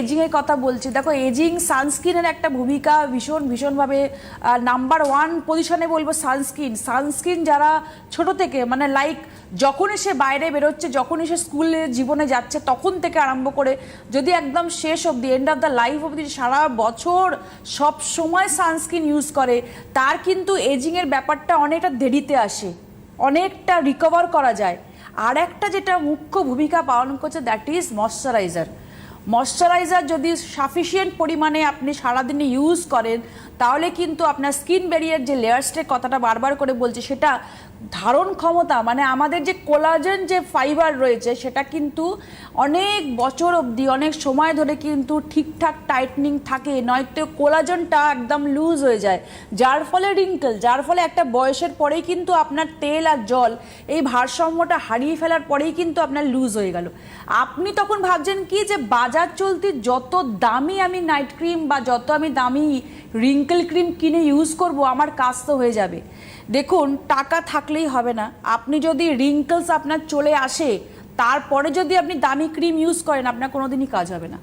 এজিংয়ের কথা বলছি। দেখো এজিং সানস্ক্রিনের একটা ভূমিকা ভীষণ, ভীষণভাবে নাম্বার ওয়ান পজিশনে বলব সানস্ক্রিন সানস্ক্রিন যারা ছোট থেকে মানে লাইক যখনই সে বাইরে বেরোচ্ছে যখনই সে স্কুলে জীবনে যাচ্ছে, তখন থেকে আরম্ভ করে, যদি একদম শেষ অবধি এন্ড অফ দ্য লাইফ অবধি সারা বছর সব সময় সানস্ক্রিন ইউজ করে, তার কিন্তু এজিংয়ের ব্যাপারটা অনেকটা দেরিতে আসে, অনেকটা রিকভার করা যায়। আর একটা যেটা মুখ্য ভূমিকা পালন করছে দ্যাট ইজ ময়শ্চারাইজার ময়শ্চারাইজার যদি সাফিসিয়েন্ট পরিমাণে আপনি সারাদিনে ইউজ করেন, তাহলে কিন্তু আপনার স্কিন ব্যারিয়ার যে লেয়ার্সটের কথাটা বারবার করে বলছে, সেটা ধারণ ক্ষমতা মানে আমাদের যে কোলাজেন যে ফাইবার রয়েছে, সেটা কিন্তু অনেক বছর অবধি, অনেক সময় ধরে কিন্তু ঠিকঠাক টাইটনিং থাকে, নয়তো কোলাজেনটা একদম লুজ হয়ে যায়। যার ফলে রিঙ্কেল যার ফলে একটা বয়সের পরেই কিন্তু আপনার তেল আর জল, এই ভারসাম্যটা হারিয়ে ফেলার পরেই কিন্তু আপনার লুজ হয়ে গেল। আপনি তখন ভাবছেন কি যে বাজার চলতি যত দামি আমি নাইট ক্রিম বা যত আমি দামি রিঙ্কেল ক্রিম কিনে ইউজ করব, আমার কাজ তো হয়ে যাবে। দেখুন, টাকা থাকলেই হবে না। আপনি যদি রিঙ্কেলস আপনার চলে আসে, তারপরে যদি আপনি দামি ক্রিম ইউজ করেন, আপনার কোনোদিনই কাজ হবে না।